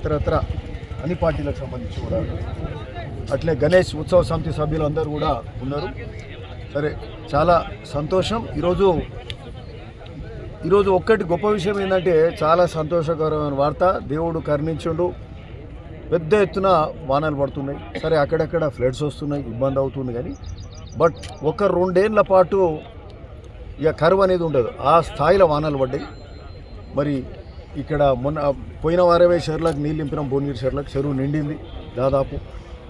ఇతరత్ర అన్ని పార్టీలకు సంబంధించి కూడా. అట్లే గణేష్ ఉత్సవ సమితి సభ్యులందరూ కూడా ఉన్నారు. సరే చాలా సంతోషం. ఈరోజు ఈరోజు ఒక్కటి గొప్ప విషయం ఏంటంటే చాలా సంతోషకరమైన వార్త. దేవుడు కరుణించుండు. పెద్ద ఎత్తున వానలు పడుతున్నాయి. సరే అక్కడక్కడ ఫ్లడ్స్ వస్తున్నాయి ఇబ్బంది అవుతుంది కానీ. బట్ ఒక రెండేళ్ళ పాటు ఇక కరువు అనేది ఉండదు. ఆ స్థాయిలో వానలు పడ్డాయి. మరి ఇక్కడ మొన్న పోయిన వారమే చెర్లకు నీళ్ళు నింపిన భువనగిరి చెర్లకు చెరువు నిండింది దాదాపు.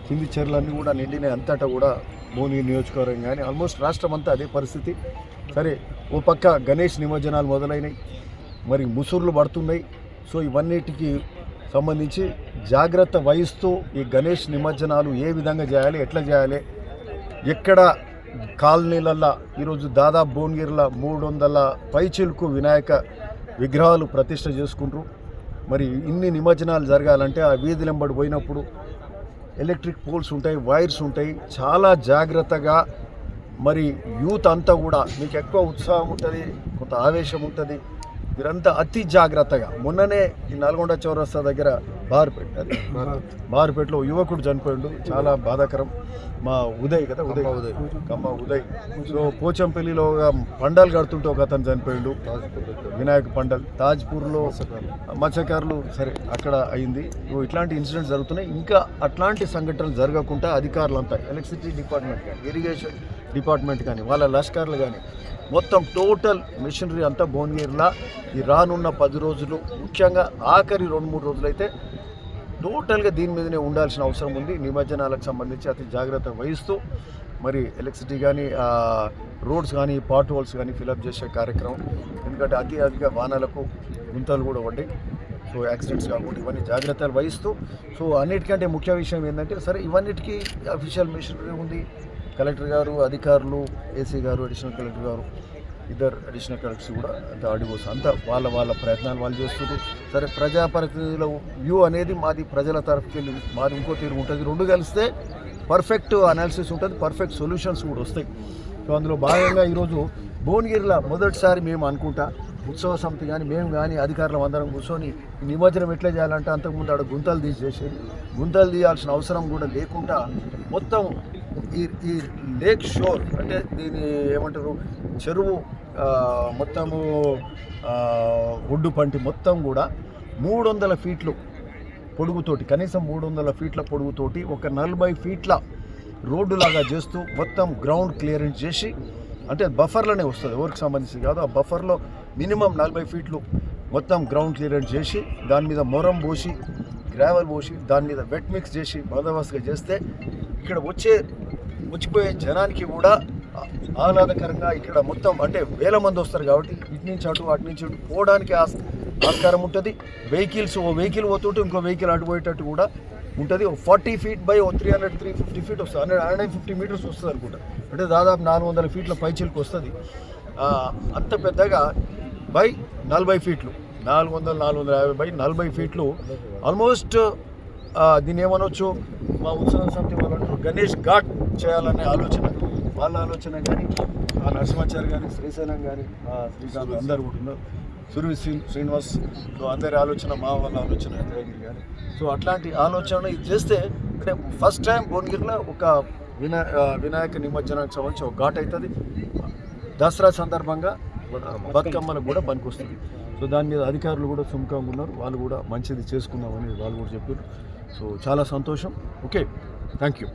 కింది చెర్లన్నీ కూడా నిండినాయి. అంతటా కూడా భువనగిరి నియోజకవర్గం కానీ ఆల్మోస్ట్ రాష్ట్రం అంతా అదే పరిస్థితి. సరే ఓ పక్క గణేష్ నిమజ్జనాలు మొదలైనవి మరి ముసుర్లు పడుతున్నాయి. సో ఇవన్నిటికి సంబంధించి జాగ్రత్త వహిస్తూ ఈ గణేష్ నిమజ్జనాలు ఏ విధంగా చేయాలి ఎట్లా చేయాలి? ఎక్కడ కాలనీలల్లో ఈరోజు దాదాపు భువనగిరిలో మూడు వందల పైచిలుకు వినాయక విగ్రహాలు ప్రతిష్ట చేసుకుంటారు మరి ఇన్ని నిమజ్జనాలు జరగాలంటే ఆ వీధులెంబడి పోయినప్పుడు ఎలక్ట్రిక్ పోల్స్ ఉంటాయి వైర్స్ ఉంటాయి. చాలా జాగ్రత్తగా మరి యూత్ అంతా కూడా మీకు ఎక్కువ ఉత్సాహం ఉంటుంది కొంత ఆవేశం ఉంటుంది. మీరంతా అతి జాగ్రత్తగా. మొన్ననే ఈ నల్గొండ చౌరస్తా దగ్గర బార్పేట అది. బార్పేటలో యువకుడు చనిపోయిండు. చాలా బాధాకరం. మా ఉదయ్ కదా ఉదయ్. ఉదయ్. కమ్మ ఉదయ్. సో పోచంపల్లిలో పండాలు కడుతుంటే ఒక అతను చనిపోయిండు. వినాయక పండల్. తాజ్పూర్లో మత్స్యకారులు సరే అక్కడ అయింది. ఇట్లాంటి ఇన్సిడెంట్స్ జరుగుతున్నాయి. ఇంకా అట్లాంటి సంఘటనలు జరగకుండా అధికారులంతా ఎలక్ట్రిసిటీ డిపార్ట్మెంట్ కానీ ఇరిగేషన్ డిపార్ట్మెంట్ కానీ వాళ్ళ లష్కర్లు కానీ మొత్తం టోటల్ మిషనరీ అంతా భువనగిరిలా. ఈ రానున్న పది రోజులు ముఖ్యంగా ఆఖరి రెండు మూడు రోజులైతే టోటల్గా దీని మీదనే ఉండాల్సిన అవసరం ఉంది. నిమజ్జనాలకు సంబంధించి అతి జాగ్రత్త వహిస్తూ మరి ఎలక్ట్రిసిటీ కానీ రోడ్స్ కానీ పాట్ హోల్స్ కానీ ఫిలప్ చేసే కార్యక్రమం. ఎందుకంటే అతి అధిక వాహనాలకు గుంతలు కూడా పడ్డాయి సో యాక్సిడెంట్స్ కాకుండా ఇవన్నీ జాగ్రత్తలు వహిస్తూ సో అన్నిటికంటే ముఖ్య విషయం ఏంటంటే సరే ఇవన్నిటికీ అఫీషియల్ మిషనరీ ఉంది. కలెక్టర్ గారు అధికారులు ఏసీ గారు అడిషనల్ కలెక్టర్ గారు ఇద్దరు అడిషనల్ కలెక్టర్స్ కూడా అంత ఆడిపోస్ అంతా వాళ్ళ వాళ్ళ ప్రయత్నాలు వాళ్ళు చేస్తున్నారు సరే ప్రజాప్రతినిధుల వ్యూ అనేది మాది ప్రజల తరఫుకి వెళ్ళి మాది ఇంకో తీరు ఉంటుంది. రెండు కలిస్తే పర్ఫెక్ట్ అనాలిసిస్ ఉంటుంది పర్ఫెక్ట్ సొల్యూషన్స్ కూడా వస్తాయి. సో అందులో భాగంగా ఈరోజు భువనగిరిలో మొదటిసారి మేము అనుకుంటా ఉత్సవ సమితి కానీ మేము కానీ అధికారులు అందరం కూర్చొని నిమజ్జనం ఎట్లా చేయాలంటే అంతకుముందు ఆడ గుంతలు తీసేసేది గుంతలు తీయాల్సిన అవసరం కూడా లేకుండా మొత్తం ఈ ఈ లేక్ షోర్ అంటే దీని ఏమంటారు చెరువు మొత్తము ఒడ్డు పంటి మొత్తం కూడా మూడు వందల ఫీట్లు పొడుగుతోటి కనీసం మూడు వందల ఫీట్ల పొడుగుతోటి ఒక నలభై ఫీట్ల రోడ్డు లాగా చేస్తూ మొత్తం గ్రౌండ్ క్లియరెన్స్ చేసి అంటే బఫర్లోనే వస్తుంది ఎవరికి సంబంధించి కాదు ఆ బఫర్లో మినిమం నలభై ఫీట్లు మొత్తం గ్రౌండ్ క్లియరెన్స్ చేసి దాని మీద మొరం పోసి గ్రావెల్ పోసి దాని మీద వెట్ మిక్స్ చేసి బందోబస్తుగా చేస్తే ఇక్కడ వచ్చే వచ్చిపోయే జనానికి కూడా ఆహ్లాదకరంగా ఇక్కడ మొత్తం అంటే వేల మంది వస్తారు కాబట్టి ఇటు నుంచి అటు అటు నుంచి అటు పోవడానికి ఆస్ ఆస్కారం ఉంటుంది. వెహికల్స్ ఓ వెహికల్ పోతుంటే ఇంకో వెహికల్ అటు పోయేటట్టు కూడా ఉంటుంది. ఒక forty feet by oh three hundred three fifty feet వస్తుంది. హండ్రెడ్ హండ్రెడ్ ఫిఫ్టీ మీటర్స్ వస్తుంది అనుకుంటా. అంటే దాదాపు నాలుగు వందల ఫీట్ల పైచీలకు వస్తుంది. అంత పెద్దగా బై నలభై ఫీట్లు. నాలుగు వందల నాలుగు వందల యాభై బై నలభై ఫీట్లు. ఆల్మోస్ట్ దీన్ని ఏమనొచ్చు? మా ఉత్సవ సమితి వాళ్ళు గణేష్ ఘాట్ చేయాలనే ఆలోచన. వాళ్ళ ఆలోచన కానీ ఆ నరసింహాచారి కానీ శ్రీశైలం కానీ ఆ శ్రీకాంత్ అందరు కూడా ఉన్నారు. సురవి శ్రీ శ్రీనివాస్ సో అందరి ఆలోచన మా వాళ్ళ ఆలోచన ఇంద్రగిరి కానీ సో అట్లాంటి ఆలోచన ఇది చేస్తే అంటే ఫస్ట్ టైం భువనగిరిలో ఒక వినా వినాయక నిమజ్జనానికి సంబంధించి ఒక ఘాట్ అవుతుంది దసరా సందర్భంగా బతుకమ్మలకు కూడా పనికొస్తుంది సో దాని మీద అధికారులు కూడా సుముఖంగా ఉన్నారు. వాళ్ళు కూడా మంచిది చేసుకుందామని వాళ్ళు కూడా చెప్పారు. సో చాలా సంతోషం. ఓకే. Thank you